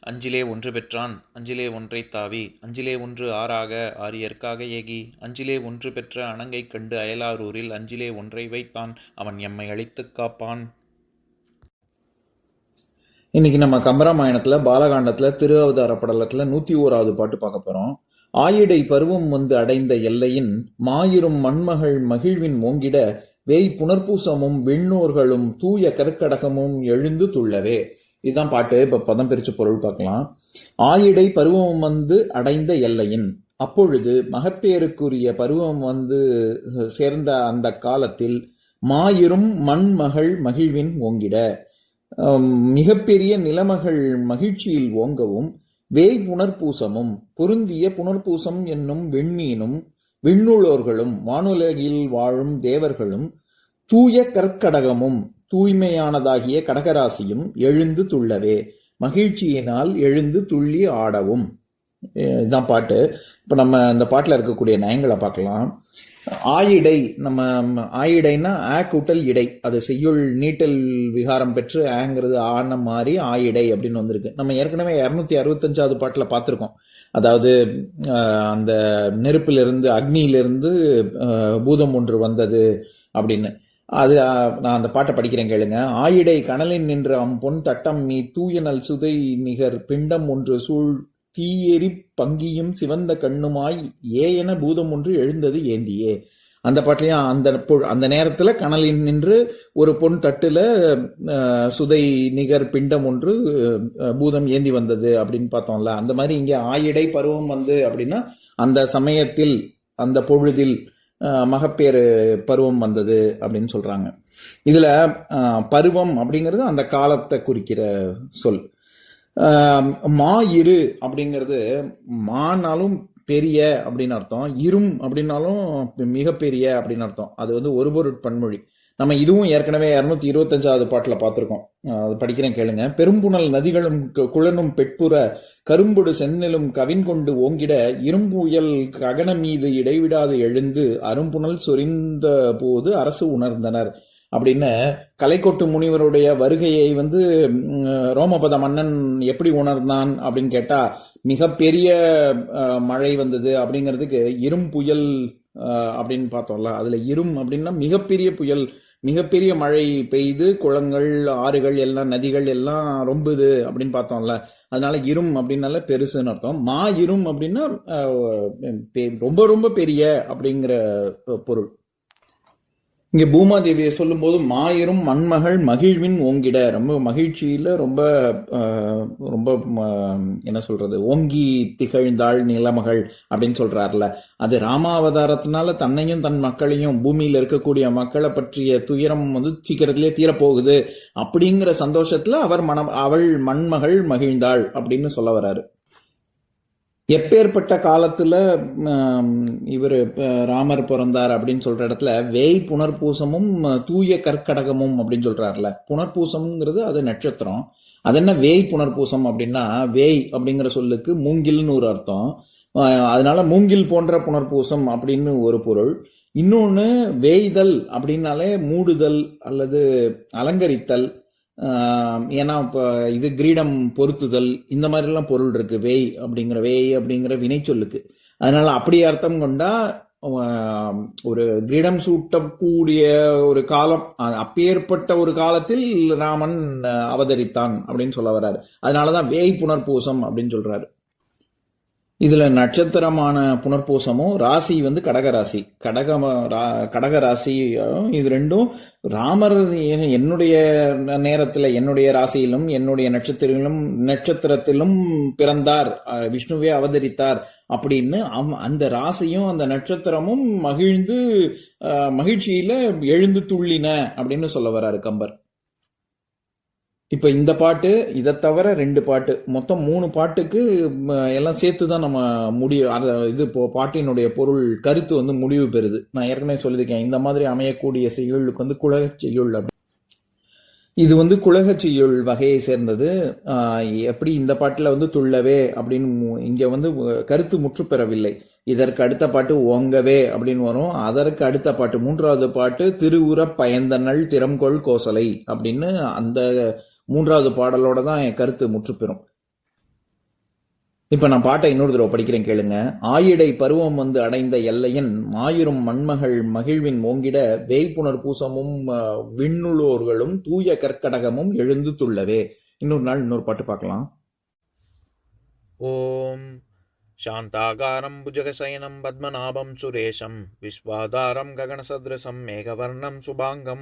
அஞ்சிலே ஒன்று பெற்றான் அஞ்சிலே ஒன்றை தாவி அஞ்சிலே ஒன்று ஆறாக ஆரியற்காக ஏகி அஞ்சிலே ஒன்று பெற்ற அணங்கை கண்டு அயலாரூரில் அஞ்சிலே ஒன்றை வைத்தான் அவன் எம்மை அழித்துக் காப்பான். இன்னைக்கு நம்ம கம்பராமாயணத்தில் பாலகாண்டத்துல திரு அவதார படலத்துல நூத்தி ஓராவது பாட்டு பார்க்க போறோம். ஆயிடை பருவம் வந்து அடைந்த எல்லையின் மாயிரும் மண்மகள் மகிழ்வின் ஓங்கிட வேய் புனர்பூசமும் விண்ணோர்களும் தூய கற்கடகமும் எழுந்து துள்ளவே. இதுதான் பாட்டு. இப்போ பதம் பிரிச்சு பொருள் பார்க்கலாம். ஆயிடை பருவம் வந்து அடைந்த எல்லையின். அப்பொழுது மகப்பேருக்குரிய பருவம் வந்து சேர்ந்த அந்த காலத்தில் மாயிரும் மண்மகள் மகிழ்வின் ஓங்கிட. மிகப்பெரிய நிலமகள் மகிழ்ச்சியில் ஓங்கவும் வேய் புனர்பூசமும் பொருந்திய புனர்பூசம் என்னும் விண்மீனும் விண்ணுளோர்களும் வானுலகில் வாழும் தேவர்களும் தூய கற்கடகமும் தூய்மையானதாகிய கடகராசியும் எழுந்து துள்ளவே. மகிழ்ச்சியினால் எழுந்து துள்ளி ஆடவும். இதுதான் பாட்டு. இப்போ நம்ம இந்த பாட்டில் இருக்கக்கூடிய நயங்களை பார்க்கலாம். ஆயிடை நம்ம ஆயிடைன்னா ஆ கூட்டல் இடை. அது செய்யுள் நீட்டல் விகாரம் பெற்று ஆங்கிறது ஆன மாதிரி ஆயிடை அப்படின்னு வந்திருக்கு. நம்ம ஏற்கனவே இரநூத்தி அறுபத்தஞ்சாவது பாட்டில் பார்த்துருக்கோம். அதாவது அந்த நெருப்பிலிருந்து அக்னியிலிருந்து பூதம் ஒன்று வந்தது அப்படின்னு. அது நான் அந்த பாட்டை படிக்கிறேன் கேளுங்க. ஆயிடை கனலின் நின்று அம் பொன் தட்டம் மீ தூயனல் சுதை நிகர் பிண்டம் ஒன்று சூழ் தீயெறி பங்கியும் சிவந்த கண்ணுமாய் ஏயென பூதம் ஒன்று எழுந்தது ஏந்தியே. அந்த பாட்டிலையும் அந்த பொ- அந்த நேரத்தில் கனலில் நின்று ஒரு பொன் தட்டில் சுதை நிகர் பிண்டம் ஒன்று பூதம் ஏந்தி வந்தது அப்படின்னு பார்த்தோம்ல. அந்த மாதிரி இங்கே ஆயிடை பருவம் வந்து அப்படின்னா அந்த சமயத்தில் அந்த பொழுதில் மகப்பேறு பருவம் வந்தது அப்படின்னு சொல்றாங்க. இதுல பருவம் அப்படிங்கிறது அந்த காலத்தை குறிக்கிற சொல். மா இரு அப்படிங்கிறது மானாலும் பெரிய அப்படின்னு அர்த்தம் இரும் அப்படின்னாலும் மிகப்பெரிய அப்படின்னு அர்த்தம். அது வந்து ஒரு பொருட் பன்மொழி. நம்ம இதுவும் ஏற்கனவே இரநூத்தி இருபத்தஞ்சாவது பாட்டில் பார்த்துருக்கோம். அது படிக்கிறேன் கேளுங்க. பெரும்புணல் நதிகளும் கு- குளனும் பெட்புற கரும்புடு செந்நிலும் கவின் கொண்டு ஓங்கிட இரும்புயல் ககன மீது இடைவிடாது எழுந்து அரும்புணல் சொரிந்த போது அரசு உணர்ந்தனர். அப்படின்னு கலைக்கோட்டு முனிவருடைய வருகையை வந்து ரோமபத மன்னன் எப்படி உணர்ந்தான் அப்படின்னு கேட்டா மிகப்பெரிய மழை வந்தது அப்படிங்கிறதுக்கு இரும்புயல் அப்படின்னு பார்த்தோம்ல. அதுல இரும் அப்படின்னா மிகப்பெரிய புயல். மிகப்பெரிய மழை பெய்து குளங்கள் ஆறுகள் எல்லாம் நதிகள் எல்லாம் ரொம்புது அப்படின்னு பார்த்தோம்ல. அதனால இரும் அப்படின்னால பெருசுன்னு அர்த்தம். மா இரும் அப்படின்னா ரொம்ப ரொம்ப பெரிய அப்படிங்கிற பொருள். இங்கே பூமாதேவியை சொல்லும்போது மாயிரும் மண்மகள் மகிழ்வின் ஓங்கிட. ரொம்ப மகிழ்ச்சியில் ரொம்ப ரொம்ப என்ன சொல்றது ஓங்கி திகழ்ந்தாள் நிலமகள் அப்படின்னு சொல்றாருல. அது ராமாவதாரத்தினால தன்னையும் தன் மக்களையும் பூமியில் இருக்கக்கூடிய மக்களை பற்றிய துயரம் வந்து சீக்கிரத்திலே தீரப்போகுது. அப்படிங்கிற சந்தோஷத்துல அவர் மனம் அவள் மண்மகள் மகிழ்ந்தாள் அப்படின்னு சொல்ல வர்றாரு. எப்பேற்பட்ட காலத்துல இவர் ராமர் பிறந்தார் அப்படின்னு சொல்ற இடத்துல வேய் புனர்பூசமும் தூய கற்கடகமும் அப்படின்னு சொல்றாருல. புனர்பூசம்ங்கிறது அது நட்சத்திரம். அது என்ன வேய் புனர்பூசம் அப்படின்னா வேய் அப்படிங்கிற சொல்லுக்கு மூங்கில்னு ஒரு அர்த்தம். அதனால மூங்கில் போன்ற புனர்பூசம் அப்படின்னு ஒரு பொருள். இன்னொன்று வேய்தல் அப்படின்னாலே மூடுதல் அல்லது அலங்கரித்தல். ஏன்னா இப்போ இது கிரீடம் பொருத்துதல் இந்த மாதிரிலாம் பொருள் இருக்கு வேய் அப்படிங்கிற வேய் அப்படிங்கிற வினைச்சொல்லுக்கு அதனால அப்படி அர்த்தம் கொண்டா ஒரு கிரீடம் சூட்டக்கூடிய ஒரு காலம் அப்பேற்பட்ட ஒரு காலத்தில் ராமன் அவதரித்தான் அப்படின்னு சொல்ல வர்றாரு. அதனாலதான் வேய் புனர்பூசம் அப்படின்னு சொல்றாரு. இதுல நட்சத்திரமான புனர்பூசமும் ராசி வந்து கடகராசி கடக கடக ராசி இது ரெண்டும் ராமர் என்னுடைய நேரத்துல என்னுடைய ராசியிலும் என்னுடைய நட்சத்திரத்திலும் நட்சத்திரத்திலும் பிறந்தார் விஷ்ணுவே அவதரித்தார் அப்படின்னு அந்த ராசியும் அந்த நட்சத்திரமும் மகிழ்ந்து மகிழ்ச்சியில் மகிழ்ச்சியில எழுந்து துள்ளின அப்படின்னு சொல்ல வர்றாரு கம்பர். இப்போ இந்த பாட்டு இதை தவிர ரெண்டு பாட்டு. மொத்தம் மூணு பாட்டுக்கு எல்லாம் சேர்த்து தான் நம்ம முடிவு அதை இது இப்போ பாட்டினுடைய பொருள் கருத்து வந்து முடிவு பெறுது. நான் ஏற்கனவே சொல்லியிருக்கேன் இந்த மாதிரி அமையக்கூடிய செய்யுளுக்கு வந்து குலகச் செய்யுள் இது வந்து குலகச் செய்யுள் வகையை சேர்ந்தது. எப்படி இந்த பாட்டில் வந்து துள்ளவே அப்படின்னு மு- வந்து கருத்து முற்று பெறவில்லை இதற்கு அடுத்த பாட்டு ஓங்கவே அப்படின்னு வரும். அதற்கு அடுத்த பாட்டு மூன்றாவது பாட்டு திருவுர பயந்தனள் திறம்கொள் கோசலை அப்படின்னு அந்த மூன்றாவது பாடலோட தான் என் கருத்து முற்று பெறும் இப்ப நான் பாட்டை இன்னொரு தடவை படிக்கிறேன் கேளுங்க ஆயிடை பருவம் வந்து அடைந்த எல்லையின் மாயுறும் மண்மகள் மகிழ்வின் ஓங்கிட வேய்ப்புணர் பூசமும் அஹ், விண்ணுளோர்களும் தூய கற்கடகமும் எழுந்து துள்ளவே இன்னொரு நாள் இன்னொரு பாட்டு பார்க்கலாம் ॐ शान्ताकारं भुजगशयनं पद्मनाभं सुरेशं विश्वाधारं गगनसदृशं मेघवर्णं शुभाङ्गं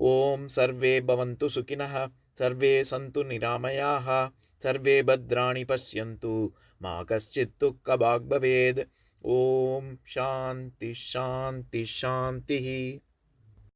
ॐ सर्वे भवन्तु सुखिनः, सर्वे सन्तु निरामयाः, सर्वे भद्राणि पश्यन्तु, मा कश्चित् दुःखभाग् भवेद्। ॐ शान्ति शान्ति, शान्तिः।